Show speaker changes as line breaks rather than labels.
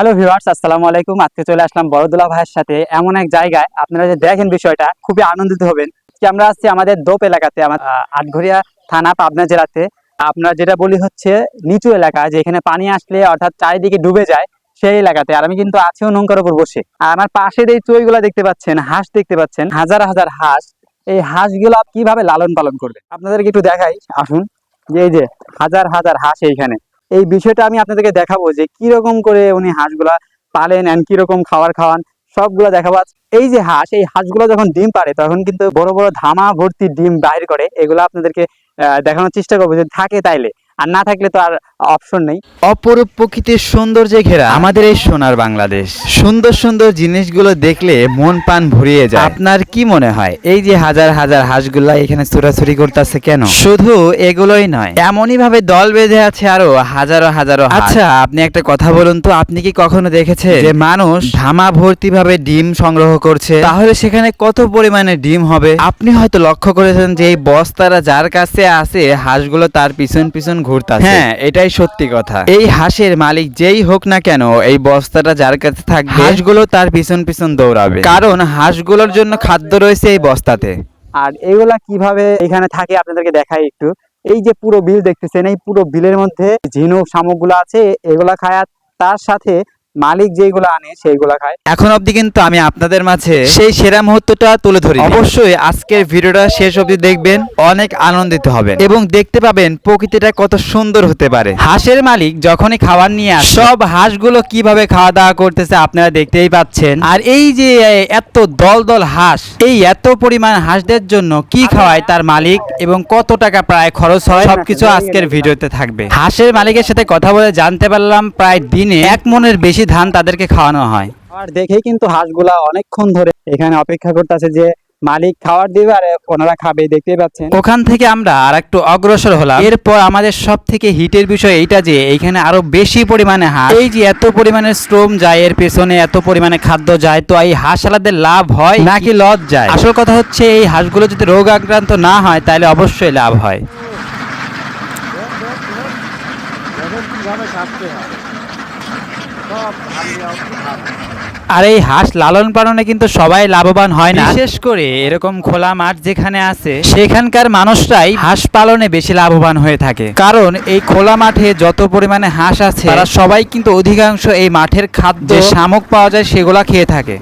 Hello viewers আসসালামু আলাইকুম। আজকে চলে আসলাম বড়দুলা ভাইয়ের সাথে এমন এক জায়গায়। আপনারা যে দেখেন বিষয়টা, খুবই আনন্দিত হবেন। কি আমরা আসছি আমাদের দোপ এলাকাতে আমার আটঘরিয়া থানা, পাবনা জেলাতে। আপনার যেটা বলি হচ্ছে নিচু এলাকা, যেখানে পানি আসলে অর্থাৎ চারিদিকে ডুবে যায়, সেই এলাকাতে। আর আমি কিন্তু আছিও নৌকার উপর বসে। আর আমার পাশের এই চইগুলা দেখতে পাচ্ছেন, হাঁস দেখতে পাচ্ছেন, হাজার হাজার হাঁস। এই হাঁসগুলো কীভাবে লালন পালন করবে? আপনাদেরকে একটু দেখাই। আসুন, যে এই যে হাজার হাজার হাঁস এইখানে। এই বিষয়টা আমি আপনাদেরকে দেখাবো যে কীরকম করে উনি হাঁসগুলা পালেন অ্যান্ড কীরকম খাবার খাওয়ান, সবগুলো দেখাবো। এই যে হাঁস, এই হাঁসগুলো যখন ডিম পারে তখন কিন্তু বড় বড় ধামা ভর্তি ডিম বাইর করে, এগুলো আপনাদেরকে দেখানোর চেষ্টা করব যে থাকে তাইলে। আর না থাকলে তো আর অপশন নেই।
অপরূপ প্রকৃতির সৌন্দর্যে ঘেরা আমাদের এই সোনার বাংলাদেশ। সুন্দর সুন্দর জিনিসগুলো দেখলে মন প্রাণ ভরিয়ে যায়। আপনার কি মনে হয় এই যে হাজার হাজার হাঁসগুলা এখানে চুরাচুরি করতেছে কেন? শুধু এগুলোই নয় এমনই ভাবে দল বেঁধে আছে আরও হাজারো হাজারো আচ্ছা আপনি একটা কথা বলুন তো আপনি কি কখনো দেখেছেন যে মানুষ ধামা ভর্তি ভাবে ডিম সংগ্রহ করছে? তাহলে সেখানে কত পরিমাণে ডিম হবে? আপনি হয়তো লক্ষ্য করেছেন যে এই বস্তারা যার কাছে আছে হাঁসগুলো তার পিছন পিছন ঘুরতাছে হ্যাঁ এটাই সত্যি কথা। এই হাঁসের মালিক যেই হোক না কেন এই বস্তাটা যার কাছে থাকবে হাঁসগুলো তার পিছন পিছন দৌড়াবে। কারণ হাঁসগুলোর জন্য খাদ্য রয়েছে এই বস্তাতে।
আর এগুলা কীভাবে এখানে থাকে আপনাদেরকে দেখাই একটু। এই যে পুরো বিল দেখতেছেন এই পুরো বিলের মধ্যে ঝিনুক শামুকগুলো আছে এগুলা খায় আর তার সাথে মালিক যেগুলো আনে, সেইগুলা খায়।
এখন অবধি কিন্তু আমি আপনাদের মাঝে সেই সেরা মুহূর্তটা তুলে ধরি অবশ্যই আজকের ভিডিওটা শেষ অবধি দেখবেন, অনেক আনন্দিত হবেন এবং দেখতে পাবেন প্রকৃতিটা কত সুন্দর হতে পারে। হাঁসের মালিক যখনই খাবার নিয়ে আসে, সব হাঁসগুলো কীভাবে খাওয়া দাওয়া করতেছে আপনারা দেখতেই পাচ্ছেন। আর এই যে এত দল দল হাঁস, এই এত পরিমাণ হাঁসদের জন্য কি খাওয়ায় তার মালিক এবং কত টাকা প্রায় খরচ হয়, সবকিছু আজকের ভিডিওতে থাকবে। হাঁসের মালিকের সাথে কথা বলে জানতে পারলাম, প্রায় দিনে এক মনের বেশি ধান তাদেরকে খাওয়ানো হয়।
আর দেখেই কিন্তু হাঁসগুলা অনেকক্ষণ ধরে এখানে অপেক্ষা করতেছে যে মালিক খাবার দিবে আর ওনারা খাবে দেখতেই পাচ্ছেন।
ওখান থেকে আমরা আর একটু অগ্রসর হলাম। এরপর আমাদের সব থেকে হিটের বিষয় এইটা যে এইখানে আরও বেশি পরিমাণে হাঁস। এই যে এত পরিমাণে শ্রম যায় এর পেছনে এত পরিমাণে খাদ্য যায় তো এই হাঁস আলাদের লাভ হয় নাকি লস যায়? আসল কথা হচ্ছে এই হাঁসগুলো যদি রোগ আক্রান্ত না হয় তাহলে অবশ্যই লাভ হয়। আর এই হাঁস লালন পালনে কিন্তু সবাই লাভবান হয় না। বিশেষ করে এরকম খোলা মাঠ যেখানে আছে সেখানকার মানুষরাই হাঁস পালনে বেশি লাভবান হয়ে থাকে। কারণ এই খোলা মাঠে যত পরিমাণে হাঁস আছে তারা সবাই কিন্তু অধিকাংশ এই মাঠের খাদ্য শামুক পাওয়া যায় সেগুলা খেয়ে থাকে।